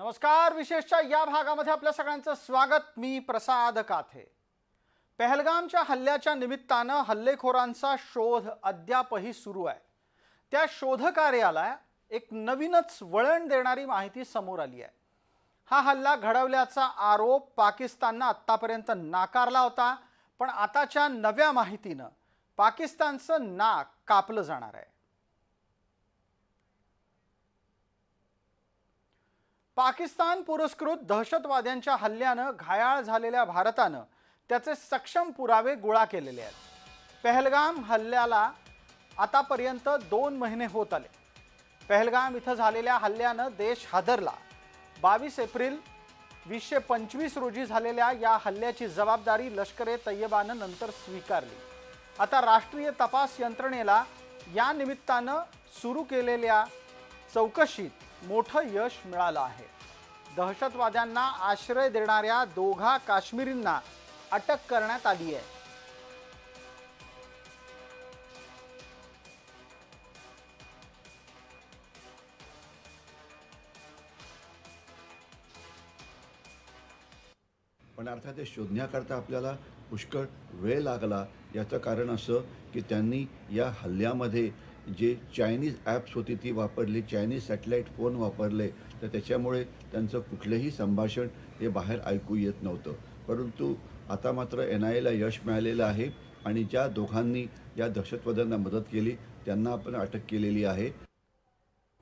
नमस्कार विशेषच्या या भागामध्ये आपल्या सगळ्यांचं स्वागत. मी प्रसाद काथे. पहलगामच्या हल्ल्याच्या निमित्तानं हल्लेखोरांचा शोध अद्यापही सुरू आहे. त्या शोधकार्याला एक नवीनच वळण देणारी माहिती समोर आली आहे. हा हल्ला घडवल्याचा आरोप पाकिस्ताननं आत्तापर्यंत नाकारला होता पण आताच्या नव्या माहितीनं पाकिस्तानचं नाक कापलं जाणार आहे. पाकिस्तान पुरस्कृत दहशतवाद्यांच्या हल्ल्यानं घायाळ झालेल्या भारतानं त्याचे सक्षम पुरावे गोळा केलेले आहेत. पहलगाम हल्ल्याला आतापर्यंत दोन महिने होत आले. पहलगाम इथं झालेल्या हल्ल्यानं देश हादरला. बावीस एप्रिल वीसशे पंचवीस रोजी झालेल्या या हल्ल्याची जबाबदारी लष्करे तय्यबानं नंतर स्वीकारली. आता राष्ट्रीय तपास यंत्रणेला या निमित्तानं सुरू केलेल्या चौकशीत मोठं यश मिळालं आहे. दहशतवाद्यांना आश्रय देणाऱ्या दोघा काश्मीरींना अटक करण्यात आली आहे. पण अर्थात ते शोधण्याकरता आपल्याला पुष्कळ वेळ लागला. याचं कारण असं की त्यांनी या हल्ल्यामध्ये जे चायनीज ॲप्स होती ती वापरली चायनीज सॅटेलाईट फोन वापरले तर त्याच्यामुळे त्यांचं कुठलंही संभाषण हे बाहेर ऐकू येत नव्हतं. परंतु आता मात्र एन आय एला यश मिळालेलं आहे आणि ज्या दोघांनी या दहशतवाद्यांना मदत केली त्यांना आपण अटक केलेली आहे.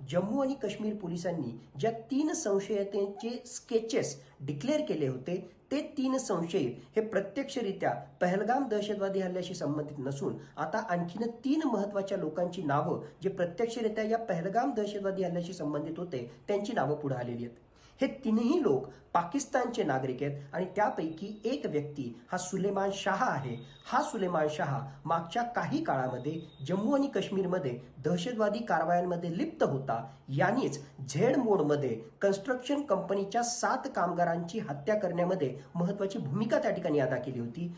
जम्मू आणि काश्मीर पोलिसांनी ज्या तीन संशयितांचे स्केचेस डिक्लेअर केले होते ते तीन संशयित हे प्रत्यक्षरित्या पहलगाम दहशतवादी हल्ल्याशी संबंधित नसून आता आणखीन तीन महत्त्वाच्या लोकांची नावं जे प्रत्यक्षरित्या या पहलगाम दहशतवादी हल्ल्याशी संबंधित होते त्यांची नावं पुढे आलेली आहेत. हे तीनही लोक पाकिस्तानचे नागरिक आहेत आणि त्यापैकी एक व्यक्ती हा सुलेमान शाह आहे. हा सुलेमान शाह मागच्या काही काळामध्ये जम्मू आणि काश्मीरमध्ये दहशतवादी कारवायांमध्ये लिप्त होता. यांनीच झेड मोडमध्ये कन्स्ट्रक्शन कंपनीच्या सात कामगारांची हत्या करण्यामध्ये महत्वाची भूमिका त्या ठिकाणी अदा केली होती.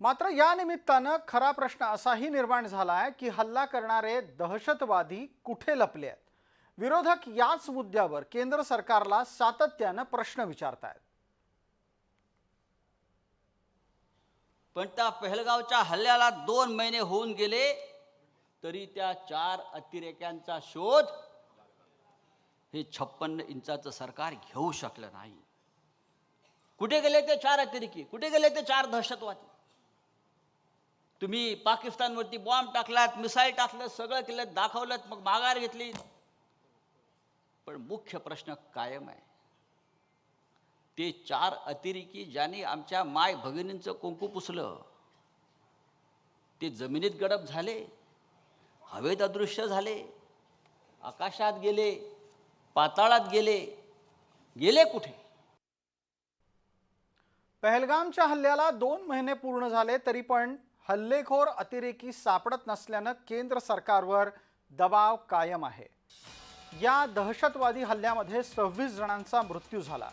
मात्र या निमित्तानं खरा प्रश्न असाही निर्माण झाला आहे की हल्ला करणारे दहशतवादी कुठे लपले आहेत? विरोधक याच मुद्द्यावर केंद्र सरकारला सातत्यानं प्रश्न विचारतायत. पण त्या पहलगावच्या हल्ल्याला दोन महिने होऊन गेले तरी त्या चार अतिरेक्यांचा शोध हे छप्पन्न इंचाचं सरकार घेऊ शकलं नाही. कुठे गेले ते चार अतिरेकी? कुठे गेले ते चार दहशतवादी? तुम्ही पाकिस्तानवरती बॉम्ब टाकलात मिसाईल टाकलं सगळं केलं दाखवलं मग माघार घेतली. पण मुख्य प्रश्न कायम आहे. ते चार अतिरेकी ज्यांनी आमच्या माय भगिनींचं कुंकू पुसलं ते जमिनीत गडप झाले हवेत अदृश्य झाले आकाशात गेले पाताळात गेले गेले कुठे? पहलगामच्या हल्ल्याला दोन महिने पूर्ण झाले तरी पण हल्लेखोर अतिरेकी सापडत नसल्यानं केंद्र सरकारवर दबाव कायम आहे. या दहशतवादी हल्ल्यामध्ये सव्वीस जणांचा मृत्यू झाला.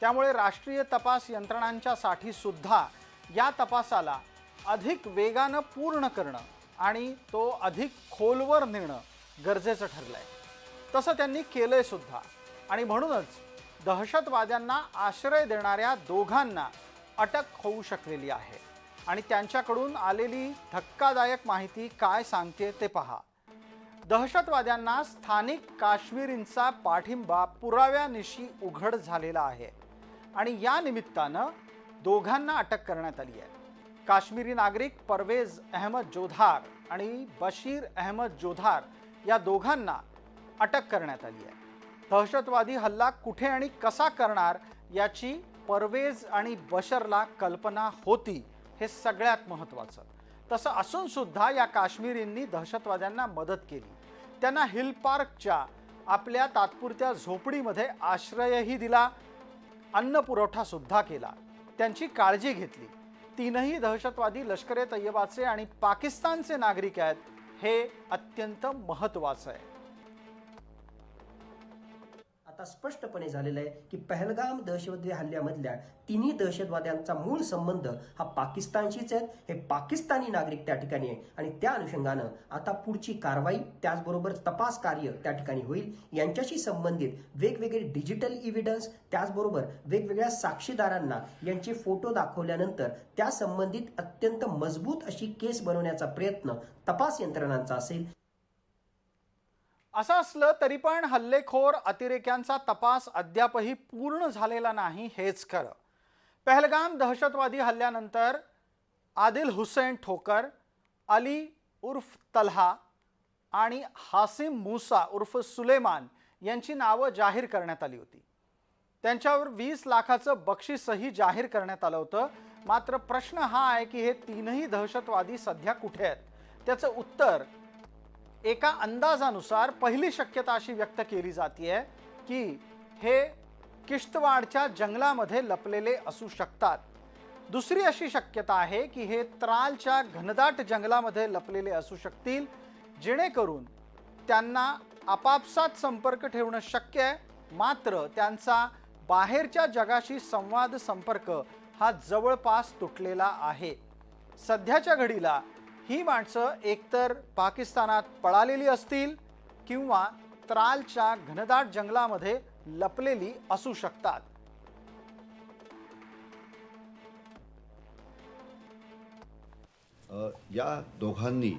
त्यामुळे राष्ट्रीय तपास यंत्रणांच्यासाठी सुद्धा या तपासाला अधिक वेगानं पूर्ण करणं आणि तो अधिक खोलवर नेणं गरजेचं ठरलं आहे तसं त्यांनी केलंय सुद्धा. आणि म्हणूनच दहशतवाद्यांना आश्रय देणाऱ्या दोघांना अटक होऊ शकलेली आहे. आणि त्यांच्याकडून आलेली धक्कादायक माहिती काय सांगते ते पहा. दहशतवाद्यांना स्थानिक काश्मीरींचा पाठिंबा पुराव्यानिशी उघड झालेला आहे. आणि या निमित्तानं दोघांना अटक करण्यात आली आहे. काश्मीरी नागरिक परवेज अहमद जोधार आणि बशीर अहमद जोधार या दोघांना अटक करण्यात आली आहे. दहशतवादी हल्ला कुठे आणि कसा करणार याची परवेज आणि बशरला कल्पना होती हे सगळ्यात महत्त्वाचं. तसं असूनसुद्धा या काश्मीरींनी दहशतवाद्यांना मदत केली. त्यांना हिल पार्कच्या आपल्या तात्पुरत्या झोपडीमध्ये आश्रयही दिला अन्न पुरवठासुद्धा केला. त्यांची काळजी घेतली. तीनही दहशतवादी लष्कर ए तय्यबाचे आणि पाकिस्तानचे नागरिक आहेत हे अत्यंत महत्त्वाचं आहे. आता स्पष्टपणे झालेलं आहे की पहलगाम दहशतवादी हल्ल्यामधल्या तिन्ही दहशतवाद्यांचा मूळ संबंध हा पाकिस्तानशीच आहे हे पाकिस्तानी नागरिक त्या ठिकाणी आहे. आणि त्या अनुषंगानं आता पुढची कारवाई त्याचबरोबर तपास कार्य त्या ठिकाणी होईल. यांच्याशी संबंधित वेगवेगळे डिजिटल इव्हिडन्स त्याचबरोबर वेगवेगळ्या साक्षीदारांना यांचे फोटो दाखवल्यानंतर त्या संबंधित अत्यंत मजबूत अशी केस बनवण्याचा प्रयत्न तपास यंत्रणांचा असेल. असं असलं तरी पण हल्लेखोर अतिरेक्यांचा तपास अद्यापही पूर्ण झालेला नाही हेच खरं. पहलगाम दहशतवादी हल्ल्यानंतर आदिल हुसेन ठोकर अली उर्फ तल्हा आणि हासिम मुसा उर्फ सुलेमान यांची नावं जाहीर करण्यात आली होती. त्यांच्यावर वीस लाखाचं बक्षीसही जाहीर करण्यात आलं होतं. मात्र प्रश्न हा आहे की हे तीनही दहशतवादी सध्या कुठे आहेत? त्याचं उत्तर एका अंदाजानुसार पहिली शक्यता अशी व्यक्त केली जाते की हे किश्तवाडच्या जंगलामध्ये लपलेले असू शकतात. दुसरी अशी शक्यता आहे की हे त्रालच्या घनदाट जंगलामध्ये लपलेले असू शकतील जेणेकरून त्यांना आपापसात संपर्क ठेवणं शक्य आहे. मात्र त्यांचा बाहेरच्या जगाशी संवाद संपर्क हा जवळपास तुटलेला आहे. सध्याच्या घडीला ही माणसं एकतर पाकिस्तानात पळालेली असतील किंवा त्रालच्या घनदाट जंगलामध्ये लपलेली असू शकतात. या दोघांनी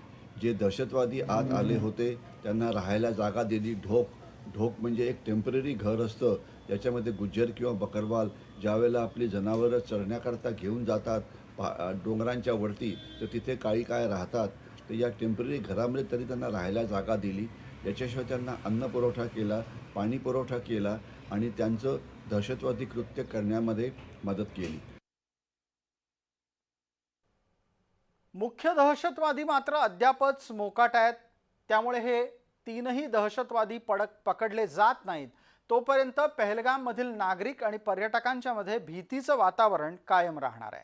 जे दहशतवादी आत आले होते त्यांना राहायला जागा दिली. ढोक ढोक म्हणजे एक टेंपररी घर असतं. ज्याच्यामध्ये गुज्जर किंवा बकरवाल ज्यावेळेला आपली जनावरं चरण्याकरता घेऊन जातात पा डोंगरांच्या वरती तर तिथे काळी काय राहतात. तर या टेंपररी घरामध्ये तरी त्यांना राहायला जागा दिली. याच्याशिवाय त्यांना अन्न पुरवठा केला पाणी पुरवठा केला आणि त्यांचं दहशतवादी कृत्य करण्यामध्ये मदत केली. मुख्य दहशतवादी मात्र अद्यापच मोकाट आहेत. त्यामुळे हे तीनही दहशतवादी पडक पकडले जात नाहीत. तोपर्यंत पहलगाममधील नागरिक आणि पर्यटकांच्यामध्ये भीतीचं वातावरण कायम राहणार आहे.